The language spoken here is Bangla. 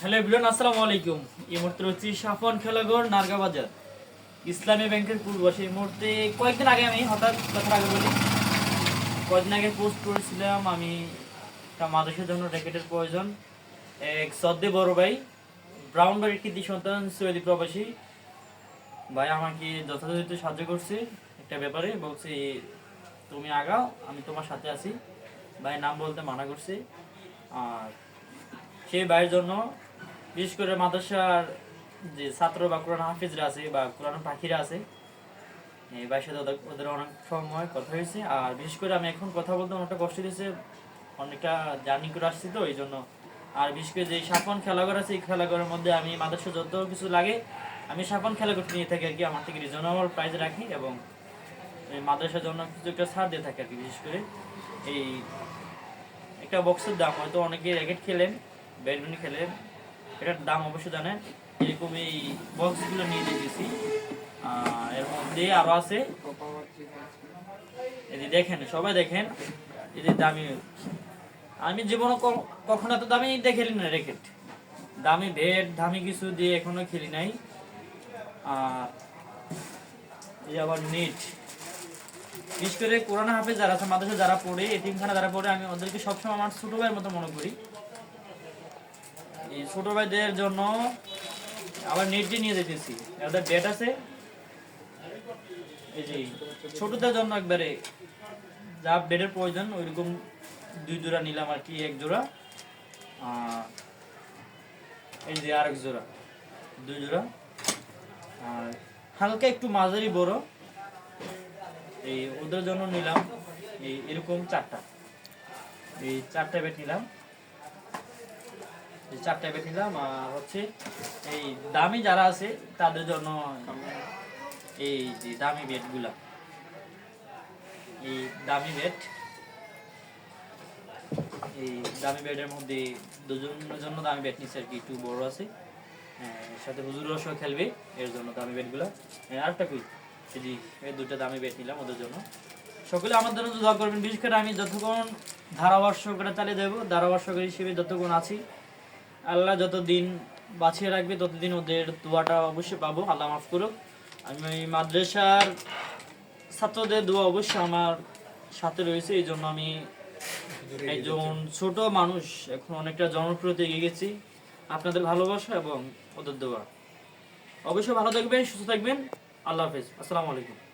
হ্যালো আসসালামু আলাইকুম। এই মুহূর্তে রয়েছি সাফন খেলাঘর ইসলামী ব্যাংকের পূর্বশে এই মুহূর্তে কয়েকদিন আগে আমি হঠাৎ আগে বলি, কয়েকদিন আগে পোস্ট করেছিলাম আমি একটা জন্য র্যাকেটের প্রয়োজন। এক সদ্দে বড় ভাই, ব্রাউন বাড়ির সন্তান প্রবাসী। ভাই আমাকে যথাযথ সাহায্য করছে একটা ব্যাপারে, বলছে, তুমি আগাও, আমি তোমার সাথে আছি। ভাই নাম বলতে মানা করছে। আর সেই ভাইয়ের জন্য, বিশেষ করে মাদ্রাসার যে ছাত্র বা কোরআন হাফিজরা আছে বা কোরআন পাখিরা আছে, এই ভাইয়ের সাথে ওদের- অনেক সময় কথা হয়েছে। আর বিশেষ করে আমি এখন কথা বলতে অনেকটা কষ্ট দিয়েছে, অনেকটা জার্নি করে আসছি তো এই জন্য আর বিশেষ করে যে সাফন খেলাঘর আছে, এই খেলাঘরের মধ্যে আমি মাদ্রাসা যত কিছু লাগে, আমি সাফন খেলাঘরটি নিয়ে থাকি আর কি, আমার থেকে রিজনেবল প্রাইজ রাখি এবং মাদ্রাসার জন্য কিছু একটা ছাড় দিয়ে থাকি আর কি, বিশেষ করে। এই একটা বক্সের দাম, হয়তো অনেকে র্যাকেট খেলেন ব্যাডমিন্টন খেলেন এটার দাম অবশ্যই জানেন এরকম এই বক্সগুলো নিয়ে আহ, এর মধ্যে আরও আছে। এই যে দেখেন সবাই দেখেন। এই যে দামি। আমি জীবনে কখনো এত দামি দেখেলি না র্যাকেট দামি ব্যাট দামি কিছু দিয়ে এখনও খেলি নাই। আর এই আবার নেট বিশেষ করে কোরআন হাফেজ যারা আছে মাদ্রাসা যারা পড়ে এতিমখানা যারা পড়ে আমি ওদেরকে সবসময় আমার ছোট ভাইয়ের মতো মনে করি। এই ছোট ভাইদের জন্য আবার নেট নিয়ে যেতেছি। ওদের ব্যাট আছে। এই যে ছোটদের জন্য একবারে যা বেডের প্রয়োজন, ওইরকম দুই জোড়া নিলাম আর কি, এক জোড়া। এই যে আরেক জোড়া, দুই জোড়া। আর হালকা একটু মাঝারি বড়। এই ওদের জন্য নিলাম, এই এরকম চারটা। এই চারটা ব্যাট নিলাম। এই চারটা ব্যাট নিলাম আর হচ্ছে এই দামি যারা আছে তাদের জন্য এই যে দামি ব্যাটগুলা এই দামি ব্যাট এই দামি ব্যাটের মধ্যে দুজনের জন্য দামি ব্যাট নিচ্ছে আর কি একটু বড় আছে। হ্যাঁ, সাথে হুজুর রসও খেলবে এর জন্য দামি ব্যাটগুলো আরেকটা কুই? এই যে এই দুটো দামি ব্যাট নিলাম ওদের জন্য। সকলে আমার জন্য দোয়া করবেন। বিশেষ করে আমি যতক্ষণ ধারাবর্ষকরা চালিয়ে দেবো ধারাবর্ষকের হিসেবে যতক্ষণ আছি আল্লাহ যতদিন বাঁচিয়ে রাখবে, ততদিন ওদের দোয়াটা অবশ্যই পাবো, আল্লাহ মাফ করুক। আমি মাদ্রাসার ছাত্রদের দোয়া অবশ্যই আমার সাথে রয়েছে, এই জন্য আমি একজন ছোট মানুষ, এখন অনেকটা জনপ্রিয়তে এগিয়ে গেছি। আপনাদের ভালোবাসা এবং ওদের দোয়া। অবশ্যই ভালো থাকবেন, সুস্থ থাকবেন। আল্লাহ হাফেজ। আসসালামু আলাইকুম।